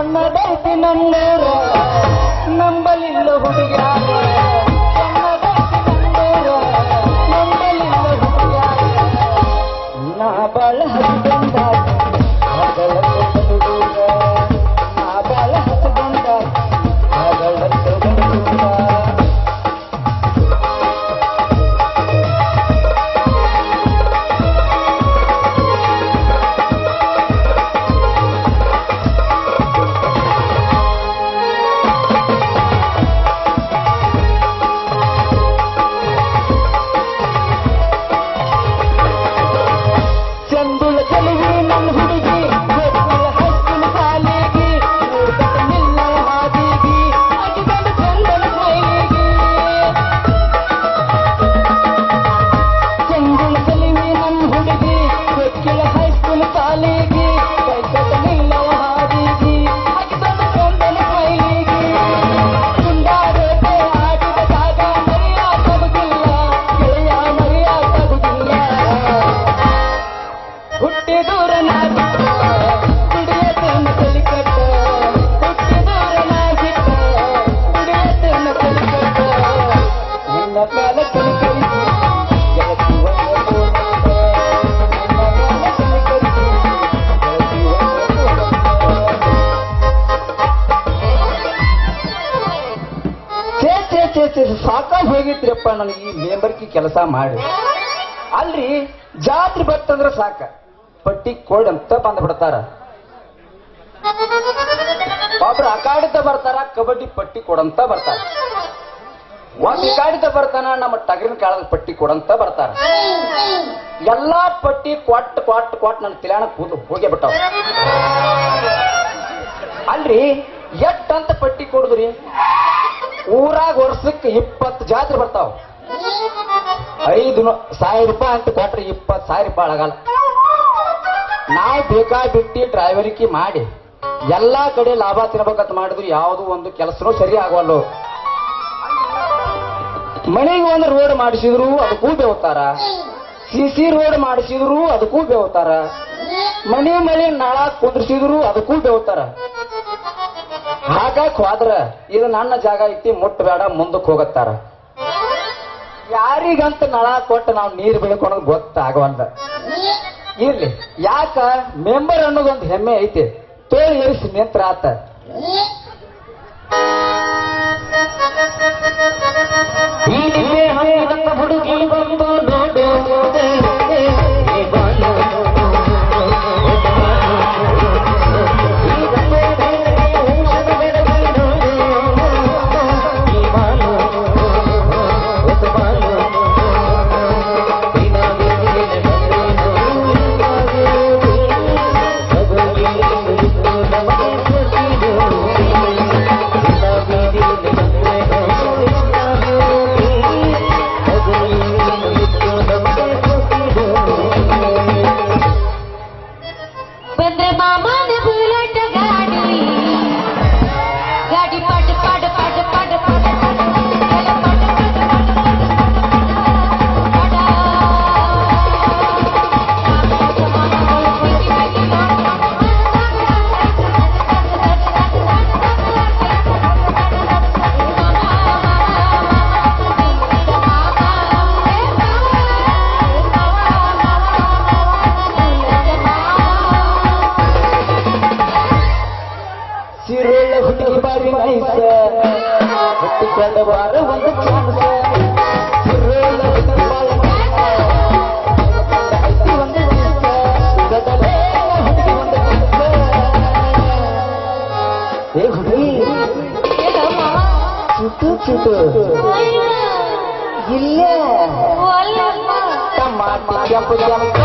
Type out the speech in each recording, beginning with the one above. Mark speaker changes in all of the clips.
Speaker 1: ಸೊನ್ನದೈತಿ ನನ್ನೂರ ನಂಬಲಿಲ್ಲ ಹುಡುಗ್ಯಾರ. ಛೇ ಸಾಕಾಗಿ ಹೋಗಿದ್ರಪ್ಪ ನನಗೆ, ಈ ಮೇಂಬರ್ಗೆ ಕೆಲಸ ಮಾಡಿ. ಅಲ್ರಿ, ಜಾತ್ರೆ ಬರ್ತಂದ್ರೆ ಸಾಕ. ಪಟ್ಟಿ ಕೋಡ್ ಅಂತ ಬಂದ್ಬಿಡ್ತಾರ ಒಬ್ರು ಅಕಾಡಿತ ಬರ್ತಾರ, ಕಬಡ್ಡಿ ಪಟ್ಟಿ ಕೊಡಂತ ಬರ್ತಾರ. ಒಂದು ಕಾಡಿತ ಬರ್ತಾನ, ನಮ್ಮ ಟಗರಿನ ಕಾಳದ ಪಟ್ಟಿ ಕೊಡಂತ ಬರ್ತಾರ. ಎಲ್ಲಾ ಪಟ್ಟಿ ಕೊಟ್ಟ ಕೊಟ್ಟ ಕೊಟ್ಟ ನನ್ನ ತಿಲಾಣ ಕೂದು ಹೋಗೇ ಬಿಟ್ಟಾವ. ಅಲ್ರಿ ಎಟ್ಟಂತ ಪಟ್ಟಿ ಕೊಡುದ್ರಿ? ಊರಾಗ ವರ್ಷಕ್ಕೆ ಇಪ್ಪತ್ತು ಜಾತ್ರೆ ಬರ್ತಾವ. ಐದು ಸಾವಿರ ರೂಪಾಯಿ ಅಂತ ಕೊಟ್ರೆ ಇಪ್ಪತ್ತು ಸಾವಿರ ರೂಪಾಯಿ ಆಗಲ್ಲ. ನಾವು ಬೇಕಾಬಿಟ್ಟು ಡ್ರೈವರಿಕಿ ಮಾಡಿ ಎಲ್ಲಾ ಕಡೆ ಲಾಭ ತಿನ್ಬೇಕಂತ ಮಾಡಿದ್ರು ಯಾವುದು ಒಂದು ಕೆಲಸನೂ ಸರಿ ಆಗವಲ್ಲ. ಮನೆಗೆ ಒಂದು ರೋಡ್ ಮಾಡಿಸಿದ್ರು ಅದಕ್ಕೂ ಬೇವ್ತಾರ. ಸಿ ಸಿ ರೋಡ್ ಮಾಡಿಸಿದ್ರು ಅದಕ್ಕೂ ಬೇವ್ತಾರ. ಮನೆ ಮನೆ ನಾಳ ಕುಂದ್ರಿಸಿದ್ರು ಅದಕ್ಕೂ ಬೇವ್ತಾರ. ಹಾಗಾಕ್ ಹೋದ್ರ ಇದು ನನ್ನ ಜಾಗ ಐತಿ ಮುಟ್ಟಬೇಡ ಮುಂದಕ್ಕೆ ಹೋಗತ್ತಾರ. ಯಾರಿಗಂತ ನಳ ಕೊಟ್ಟು ನಾವು ನೀರು ಬೆಳ್ಕೊಳೋದು ಗೊತ್ತಾಗವಂದ ಇರ್ಲಿ, ಯಾಕ? ಮೆಂಬರ್ ಅನ್ನೋದೊಂದು ಹೆಮ್ಮೆ ಐತಿ. ತೋಳಿ ಇರಿಸಿ ನಿಂತ್ರ ಆತ. ಹುಡುಗಿ ಬಂದು
Speaker 2: 妈妈
Speaker 1: 的 ಹುಡುಗಿ ಒಂದು ವಯಸ್ಸ. ಏ ಹುಡುಗಿ ಚುಟು ಚುಟು ಇಲ್ಲ ಟಮಾಟಿ ಕೆಂಪು ಕೆಂಪು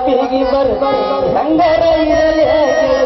Speaker 1: ನೆನಪಿಗೆ ಬರ್ತ ಇರಲಿ ಇರಲೇ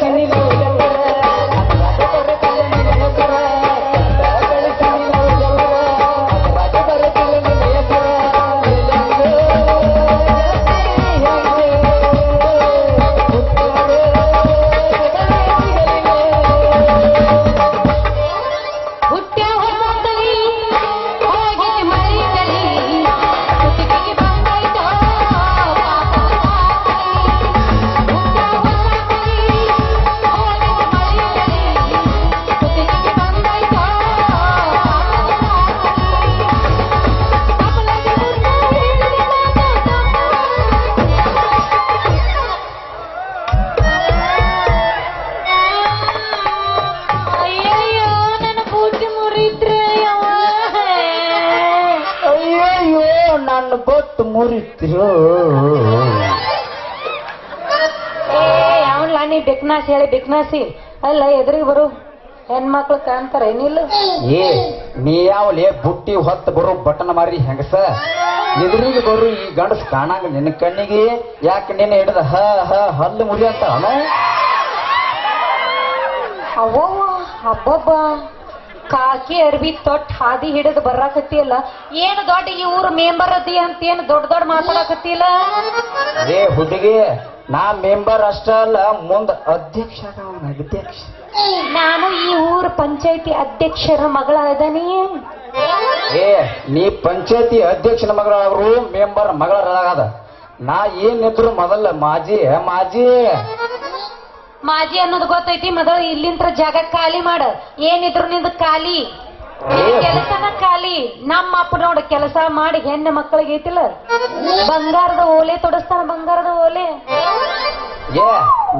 Speaker 2: சென்னையில் ಬೊಟ್ಟು
Speaker 1: ಮುರಿತ್ರು
Speaker 2: ಅವನ್ಲ ನೀ ಬೆಕ್ನಾಸಿ ಹೇಳಿ ಬೆಕ್ನಾಸಿ ಅಲ್ಲ ಎದುರಿಗೆ ಬರು. ಹೆಣ್ಮಕ್ಳು ಕಾಣ್ತಾರ ಏನಿಲ್ಲ.
Speaker 1: ಏ ನೀ ಯಾವಲೇ ಬುಟ್ಟಿ ಹೊತ್ತು ಬರು ಬಟನ್ ಮಾರಿ ಹೆಂಗಸ? ಎದುರಿಗೆ ಬರು ಈ ಗಂಡಸ್ ಕಾಣಂಗ ನಿನ್ನ ಕಣ್ಣಿಗೆ. ಯಾಕೆ ನಿನ್ನ ಹಿಡಿದ ಹ ಹ ಹಲ್ಲು ಮುರಿ ಅಂತ
Speaker 2: ಅವ್ವ ಹಬ್ಬಬ್ಬ ಕಾಕಿ ಅರ್ಬಿ ತೊಟ್ ಹಾದಿ ಹಿಡಿದು ಬರಾಕತ್ತಿಲ್ಲ ಏನು ದೊಡ್ಡ ಈ ಊರ ಮೆಂಬರ್ ಅದಿ ಅಂತ ಏನು ದೊಡ್ಡ ದೊಡ್ಡ ಮಾತಾಡಕತ್ತಿಲ್ಲ?
Speaker 1: ಏ ಹುಡುಗಿ ನಾ ಮೆಂಬರ್ ಅಷ್ಟ ಅಲ್ಲ ಮುಂದ ಅಧ್ಯಕ್ಷ ಅಧ್ಯಕ್ಷ.
Speaker 2: ನಾನು ಈ ಊರ ಪಂಚಾಯತಿ ಅಧ್ಯಕ್ಷರ ಮಗಳ ಅದನಿ
Speaker 1: ಏ ನೀ ಪಂಚಾಯತಿ ಅಧ್ಯಕ್ಷನ ಮಗಳಾದ್ರು ಮೆಂಬರ್ ಮಗಳ ನಾ ಏನಿದ್ರು ಮೊದಲ ಮಾಜಿ ಮಾಜಿ.
Speaker 2: ಮಾಜಿ ಅನ್ನೋದು ಗೊತ್ತೈತಿ ಮೊದಲು ಇಲ್ಲಿಂತ್ರ ಜಾಗ ಖಾಲಿ ಮಾಡ. ಏನಿದ್ರು ನಿಂದು ಖಾಲಿ. ಕೆಲಸನ ಖಾಲಿ. ನಮ್ಮ ಅಪ್ಪ ನೋಡ ಕೆಲಸ ಮಾಡಿ ಹೆಣ್ಣು ಮಕ್ಕಳಿಗೆ ಐತಿಲ್ಲ? ಬಂಗಾರದ ಓಲೆ ತೊಡಸ್ತಾನ ಬಂಗಾರದ ಓಲೆ.
Speaker 1: ಏ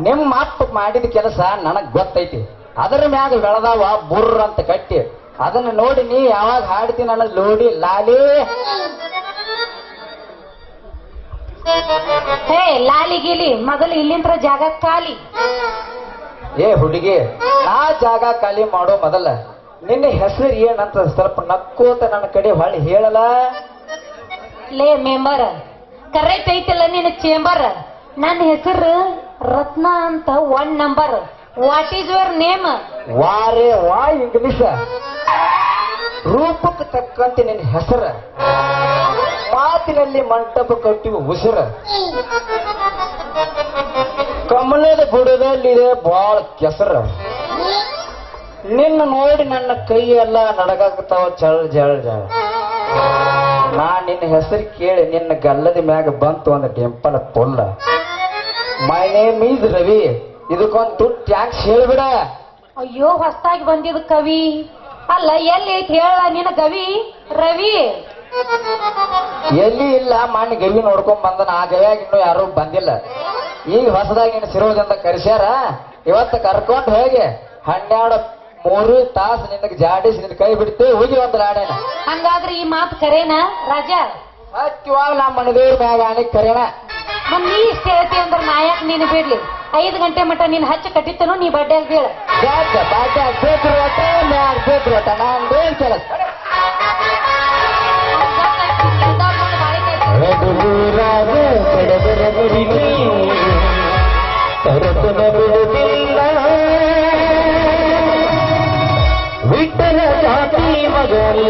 Speaker 1: ನಿಮ್ಮ ಅಪ್ಪ ಮಾಡಿದ ಕೆಲಸ ನನಗ್ ಗೊತ್ತೈತಿ. ಅದರ ಮ್ಯಾಗ ಬೆಳದಾವ ಬುರ್ರ ಅಂತ ಕಟ್ಟಿ. ಅದನ್ನ ನೋಡಿ ನೀ ಯಾವಾಗ ಹಾಡ್ತೀನಿ ನನ್ನ ಲೋಡಿ ಲಾಲಿ?
Speaker 2: ಹೇ ಲಾಲಿ ಗಿಲಿ ಮೊದಲು ಇಲ್ಲಿಂದ್ರ ಜಾಗ ಖಾಲಿ.
Speaker 1: ಏ ಹುಡುಗಿ ನಾ ಜಾಗ ಖಾಲಿ ಮಾಡೋ ಮೊದಲ. ನಿನ್ನ ಹೆಸರು ಏನಂತ ಸ್ವಲ್ಪ ನಕ್ಕೋತ ನನ್ನ ಕಡೆ ಹೊಳ್ಳಿ ಹೇಳಲ್ಲ
Speaker 2: ಲೇ ಮೆಂಬರ್ ಕರೆಕ್ಟ್ ಐತಲ್ಲ ನಿನ್ನ ಚೇಂಬರ್ ನನ್ನ ಹೆಸರು ರತ್ನ ಅಂತ one number what is your name
Speaker 1: ವಾರೇ ವಾ ಇಂಗ್ಲಿಷ್ ರೂಪಕ್ಕೆ ತಕ್ಕಂತೆ ನಿನ್ನ ಹೆಸರ. ಮಾತಿನಲ್ಲಿ ಮಂಟಪ ಕಟ್ಟುವ ಉಸಿರ. ಕಮಲದ ಬುಡದಲ್ಲಿದೆ ಬಾಳ ಕೆಸರ. ನಿನ್ನ ನೋಡಿ ನನ್ನ ಕೈ ಎಲ್ಲ ನಡಗಾಕತ್ತಾವ, ಜಳ, ಜಳ್, ಜಳ. ನಾ ನಿನ್ನ ಹೆಸರು ಕೇಳಿ ನಿನ್ನ ಗಲ್ಲದ ಮ್ಯಾಗ ಬಂತು ಒಂದು ಡೆಂಪಲ್ ಪೊಲ್ಲ. ಮೈ ನೇಮ್ ಈಸ್ ರವಿ ಇದಕ್ಕೊಂದು ತುಟ್ ಟ್ಯಾಕ್ಸ್ ಹೇಳ್ಬಿಡ.
Speaker 2: ಅಯ್ಯೋ ಹೊಸ್ತಾಗಿ ಬಂದಿದ್ದು ಕವಿ. ಅಲ್ಲ ಎಲ್ಲಿ ಐತಿ ಹೇಳ ನಿನ್ನ ಗವಿ? ರವಿ.
Speaker 1: ಎಲ್ಲಿ ಇಲ್ಲ ಮಣ್ಣು ಗವಿ ನೋಡ್ಕೊಂಡ್ ಬಂದನ ಆ ಗವಿಯಾಗ ಇನ್ನು ಯಾರು ಬಂದಿಲ್ಲ. ಈಗ ಹೊಸದಾಗಿ ಇನ್ನು ಸಿರೋದಂತ ಕರ್ಸ್ಯಾರ? ಇವತ್ತು ಕರ್ಕೊಂಡು ಹೋಗಿ ಹನ್ನೆರಡು ಮೂರು ತಾಸು ನಿನಗೆ ಜಾಡಿಸಿ ನಿನ್ನ ಕೈ ಬಿಡ್ತು ಹೋಗಿ ಒಂದು ಲಾಡೇನ
Speaker 2: ಹಂಗಾದ್ರೆ ಈ ಮಾತು ಕರೇನ ರಾಜ?
Speaker 1: ಸತ್ಯವಾಗ ನಮ್ಮ ಮನದೇವ್ರ ಮ್ಯಾಗ ಅನಿಕ್ ಕರೇನ.
Speaker 2: ನೀ ಇಷ್ಟ ಹೇಳ್ತಿ ಅಂದ್ರೆ ನಾಯಕ್ ನೀನು ಬಿಡ್ಲಿ? ಐದು ಗಂಟೆ ಮಟ್ಟ ನೀನ್ ಹಚ್ಚ ಕಟ್ಟಿತನು ನೀ ಬಡ್ಡೆ ಬೀಳ
Speaker 1: ಯಾಕ? ಬಾಜ ಬೇಕ್ರಿ ಒಟ್ಟ ಮ್ಯಾಗ ಬೇಕ್ರಿ ಒಟ್ಟ ನಾನ್
Speaker 3: ವಿಠಲ ಜಾತಿ ಮಗಲ್ಲ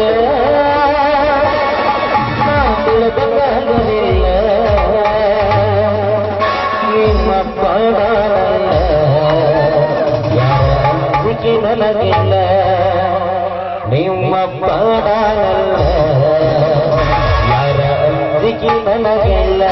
Speaker 3: ಮಾಡಲ್ಲ ಯಾರ ಅಂಜಿಕೆ ನನಗೆಲ್ಲ